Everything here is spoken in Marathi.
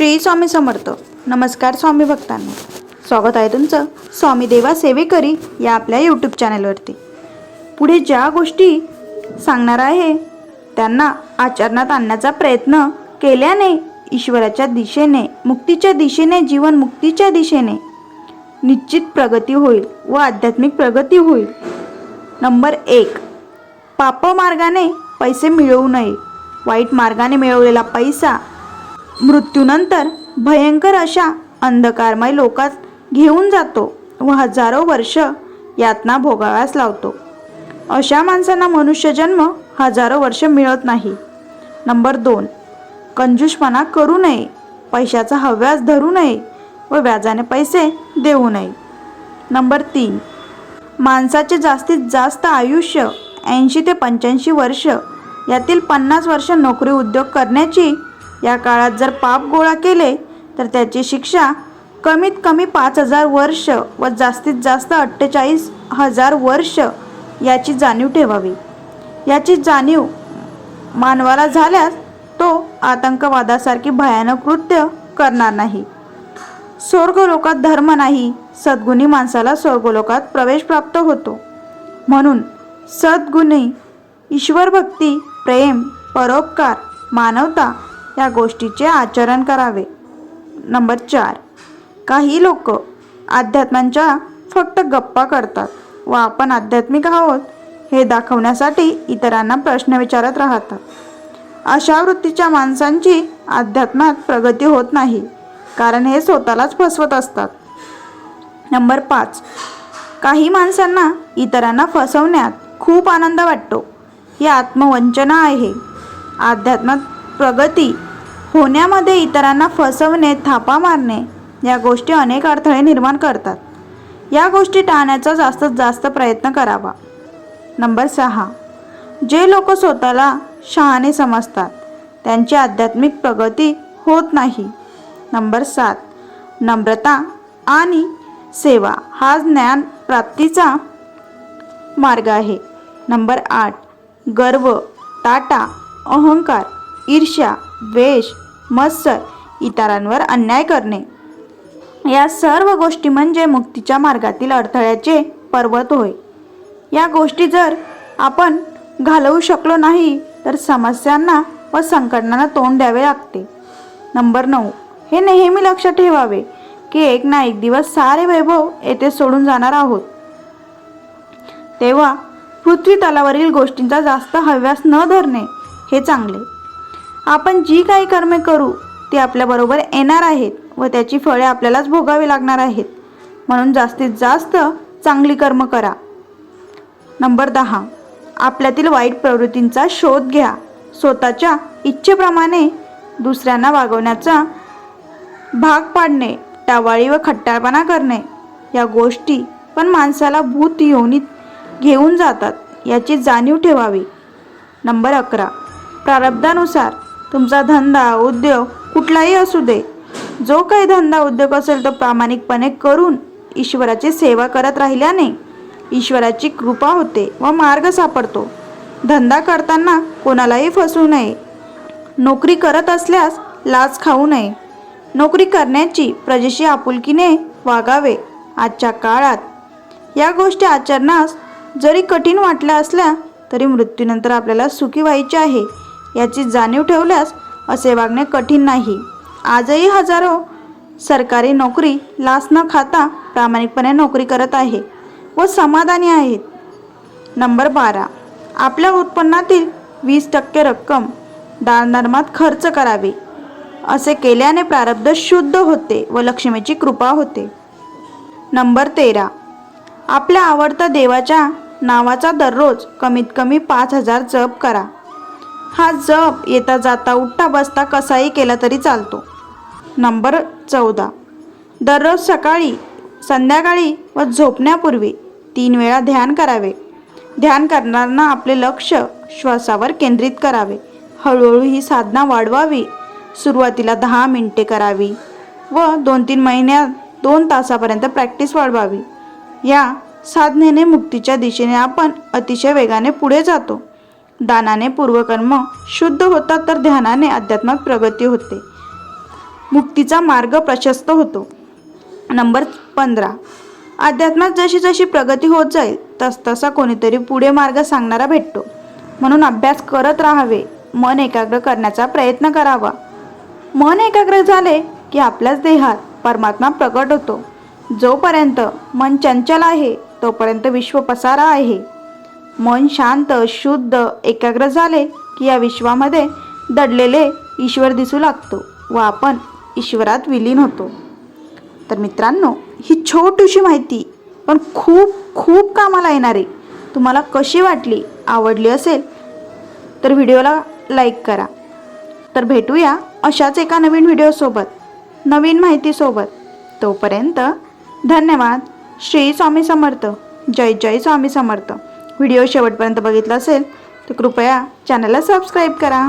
श्री स्वामी समर्थ. नमस्कार स्वामी भक्तांना. स्वागत आहे तुमचं स्वामी देवा सेवेकरी या आपल्या यूट्यूब चॅनलवरती पुढे ज्या गोष्टी सांगणार आहे त्यांना आचरणात आणण्याचा प्रयत्न केल्याने ईश्वराच्या दिशेने मुक्तीच्या दिशेने जीवन मुक्तीच्या दिशेने निश्चित प्रगती होईल व आध्यात्मिक प्रगती होईल. नंबर एक पाप मार्गाने पैसे मिळवू नये. वाईट मार्गाने मिळवलेला पैसा मृत्यूनंतर भयंकर अशा अंधकारमय लोकात घेऊन जातो व हजारो वर्ष यातना भोगाव्यास लावतो. अशा माणसांना मनुष्यजन्म हजारो वर्ष मिळत नाही. नंबर दोन. कंजूषपणा करू नये. पैशाचा हव्यास धरू नये व व्याजाने पैसे देऊ नये. नंबर तीन. माणसाचे जास्तीत जास्त आयुष्य ऐंशी ते पंच्याऐंशी वर्ष यातील पन्नास वर्ष नोकरी उद्योग करण्याची या काळात जर पाप गोळा केले तर त्याची शिक्षा कमीत कमी पाच हजार वर्ष व जास्तीत जास्त अठ्ठेचाळीस हजार वर्ष याची जाणीव ठेवावी. याची जाणीव मानवाला झाल्यास तो आतंकवादासारखी भयानक कृत्य करणार नाही. स्वर्गलोकात धर्म नाही सद्गुणी माणसाला स्वर्गलोकात प्रवेश प्राप्त होतो. म्हणून सद्गुणी ईश्वरभक्ती प्रेम परोपकार मानवता या गोष्टीचे आचरण करावे. नंबर चार. काही लोक अध्यात्मांच्या फक्त गप्पा करतात व आपण आध्यात्मिक आहोत हे दाखवण्यासाठी इतरांना प्रश्न विचारत राहतात. अशा वृत्तीच्या माणसांची अध्यात्मात प्रगती होत नाही कारण हे स्वतःलाच फसवत असतात. नंबर पाच. काही माणसांना इतरांना फसवण्यात खूप आनंद वाटतो. ही आत्मवंचना आहे. अध्यात्मात प्रगती होण्यामध्ये इतरांना फसवणे थापा मारणे या गोष्टी अनेक अडथळे निर्माण करतात. या गोष्टी टाळण्याचा जास्तीत जास्त प्रयत्न करावा. नंबर सहा. जे लोक स्वतःला शहाणे समजतात त्यांची आध्यात्मिक प्रगती होत नाही. नंबर सात. नम्रता आणि सेवा हा ज्ञान प्राप्तीचा मार्ग आहे. नंबर आठ. गर्व टाटा अहंकार ईर्ष्या द्वेष मत्सर इतरांवर अन्याय करणे. या सर्व गोष्टी म्हणजे मुक्तीच्या मार्गातील अडथळ्याचे पर्वत होय. या गोष्टी जर आपण घालवू शकलो नाही तर समस्यांना व संकटांना तोंड द्यावे लागते. नंबर नऊ. हे नेहमी लक्षात ठेवावे की एक ना एक दिवस सारे वैभव येथे सोडून जाणार आहोत. तेव्हा पृथ्वी तलावरील गोष्टींचा जास्त हव्यास न धरणे हे चांगले. आपण जी काही कर्मे करू ती आपल्याबरोबर येणार आहेत व त्याची फळे आपल्यालाच भोगावी लागणार आहेत. म्हणून जास्तीत जास्त चांगली कर्म करा. नंबर दहा. आपल्यातील वाईट प्रवृत्तींचा शोध घ्या. स्वतःच्या इच्छेप्रमाणे दुसऱ्यांना वागवण्याचा भाग पाडणे टावाळी व खट्टाळपणा करणे या गोष्टी पण माणसाला भूत योनीत घेऊन जातात याची जाणीव ठेवावी. नंबर अकरा. प्रारब्धानुसार तुमचा धंदा उद्योग कुठलाही असू दे. जो काही धंदा उद्योग असेल तो प्रामाणिकपणे करून ईश्वराची सेवा करत राहिल्याने ईश्वराची कृपा होते व मार्ग सापडतो. धंदा करताना कोणालाही फसवू नये. नोकरी करत असल्यास लाच खाऊ नये. नोकरी करण्याची प्रजेशी आपुलकीने वागावे आजच्या काळात. या गोष्टी आचरणास जरी कठीण वाटल्या असल्या तरी मृत्यूनंतर आपल्याला सुखी व्हायचे आहे. याची जाणीव ठेवल्यास असे वागणे कठीण नाही. आजही हजारो सरकारी नोकरी लाच न खाता प्रामाणिकपणे नोकरी करत आहे व समाधानी आहेत. नंबर बारा. आपल्या उत्पन्नातील वीस टक्के रक्कम दानधर्मात खर्च करावी. असे केल्याने प्रारब्ध शुद्ध होते व लक्ष्मीची कृपा होते. नंबर तेरा. आपल्या आवडत्या देवाच्या नावाचा दररोज कमीत कमी पाच हजार जप करा. हा जप येता जाता उठता बसता कसाही केला तरी चालतो. नंबर चौदा. दररोज सकाळी संध्याकाळी व झोपण्यापूर्वी तीन वेळा ध्यान करावे. ध्यान करणाऱ्यांना आपले लक्ष श्वासावर केंद्रित करावे. हळूहळू ही साधना वाढवावी. सुरुवातीला दहा मिनटे करावी व दोन तीन महिन्यात दोन तासापर्यंत प्रॅक्टिस वाढवावी. या साधनेने मुक्तीच्या दिशेने आपण अतिशय वेगाने पुढे जातो. दानाने पूर्वकर्म शुद्ध होतात तर ध्यानाने अध्यात्मात प्रगती होते. मुक्तीचा मार्ग प्रशस्त होतो. नंबर पंधरा. अध्यात्मात जशी जशी प्रगती होत जाईल तसतसा कोणीतरी पुढे मार्ग सांगणारा भेटतो. म्हणून अभ्यास करत राहावे. मन एकाग्र करण्याचा प्रयत्न करावा. मन एकाग्र झाले की आपल्याच देहात परमात्मा प्रकट होतो. जोपर्यंत मन चंचल आहे तोपर्यंत विश्व पसारा आहे. मन शांत शुद्ध एकाग्र झाले की या विश्वामध्ये दडलेले ईश्वर दिसू लागतो व आपण ईश्वरात विलीन होतो. तर मित्रांनो ही छोटीशी माहिती पण खूप खूप कामाला येणारी तुम्हाला कशी वाटली आवडली असेल तर व्हिडिओला लाईक करा. तर भेटूया अशाच एका नवीन व्हिडिओसोबत नवीन माहितीसोबत तोपर्यंत धन्यवाद. श्री स्वामी समर्थ. जय जय स्वामी समर्थ. व्हिडिओ शेवटपर्यंत बघितला असेल तर कृपया चॅनलला सबस्क्राईब करा.